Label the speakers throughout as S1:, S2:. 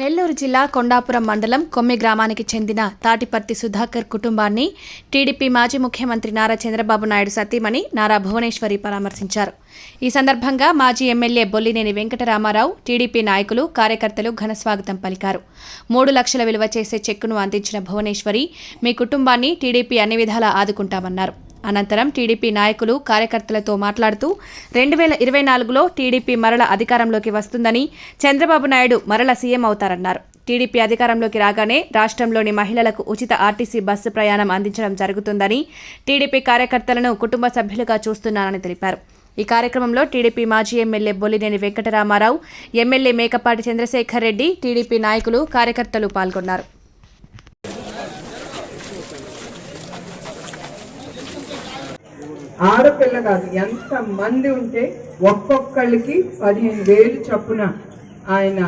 S1: నెల్లూరు జిల్లా కొండాపురం మండలం కొమ్మి గ్రామానికి చెందిన తాటిపర్తి సుధాకర్ కుటుంబాన్ని టీడీపీ మాజీ ముఖ్యమంత్రి నారా చంద్రబాబు నాయుడు సతీమణి నారా భువనేశ్వరి పరామర్శించారు. ఈ సందర్భంగా మాజీ ఎమ్మెల్యే బొల్లినేని వెంకటరామారావు టీడీపీ నాయకులు కార్యకర్తలు ఘనస్వాగతం పలికారు. మూడు లక్షల విలువ చేసే చెక్కును అందించిన భువనేశ్వరి మీ కుటుంబాన్ని టీడీపీ అన్ని విధాలా ఆదుకుంటామన్నారు. అనంతరం టీడీపీ నాయకులు కార్యకర్తలతో మాట్లాడుతూ రెండు వేల ఇరవై నాలుగులో టీడీపీ మరల అధికారంలోకి వస్తుందని చంద్రబాబు నాయుడు మరల సీఎం అవుతారన్నారు. టీడీపీ అధికారంలోకి రాగానే రాష్ట్రంలోని మహిళలకు ఉచిత ఆర్టీసీ బస్సు ప్రయాణం అందించడం జరుగుతుందని టీడీపీ కార్యకర్తలను కుటుంబ సభ్యులుగా చూస్తున్నానని తెలిపారు. ఈ కార్యక్రమంలో టీడీపీ మాజీ MLA Bollineni Venkataramarao MLA Mekapati Chandrasekhar Reddy TDP నాయకులు కార్యకర్తలు పాల్గొన్నారు.
S2: ఆడపిల్ల కాదు ఎంత మంది ఉంటే ఒక్కొక్కళ్ళకి పదిహేను వేలు చొప్పున ఆయన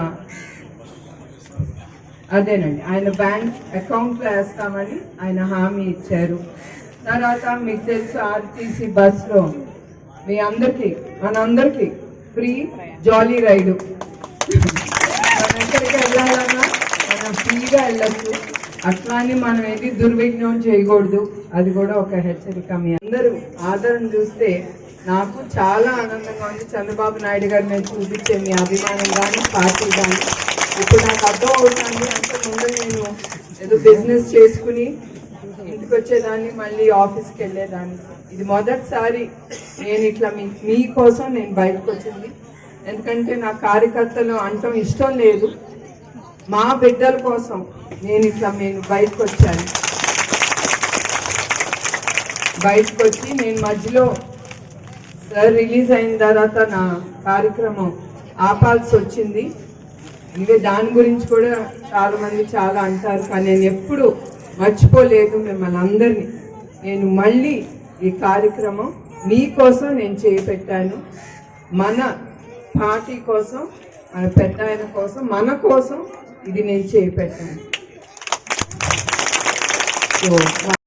S2: అదేనండి ఆయన బ్యాంక్ అకౌంట్లో వేస్తామని ఆయన హామీ ఇచ్చారు. తర్వాత మీకు తెలుసు ఆర్టీసీ బస్లో మీ అందరికీ మనందరికీ ఫ్రీ జాలీ రైడు. మనం ఎక్కడికి వెళ్ళాలన్నా మనం ఫ్రీగా వెళ్ళచ్చు. అట్లానే మనం ఏది దుర్వినియోగం చేయకూడదు. అది కూడా ఒక హెచ్చరిక మీ అందరూ. ఆదరణ చూస్తే నాకు చాలా ఆనందంగా ఉంది. చంద్రబాబు నాయుడు గారు నేను చూపించే మీ అభిమానం కానీ పార్టీ కానీ ఇప్పుడు నాకు అర్థం అవుతుంది. అంటే ముందు నేను ఏదో బిజినెస్ చేసుకుని ఇంటికి వచ్చేదాన్ని మళ్ళీ ఆఫీస్కి వెళ్ళేదాన్ని. ఇది మొదటిసారి నేను ఇట్లా మీ మీకోసం నేను బయటకు వచ్చింది. ఎందుకంటే నా కార్యకర్తలు అంటం ఇష్టం లేదు. మా బిడ్డల కోసం నేను ఇట్లా నేను బయటకు వచ్చాను బయటకు వచ్చి నేను మధ్యలో సార్ రిలీజ్ అయిన తర్వాత నా కార్యక్రమం ఆపాల్సి వచ్చింది. ఇవే దాని గురించి కూడా చాలామంది చాలా అంటారు కానీ నేను ఎప్పుడు మర్చిపోలేదు మిమ్మల్ని అందరినీ. నేను మళ్ళీ ఈ కార్యక్రమం మీకోసం నేను చేపెట్టాను. మన పార్టీ కోసం మన పెద్ద ఆయన కోసం మన కోసం ఇది నేను చేపెట్టాను. సో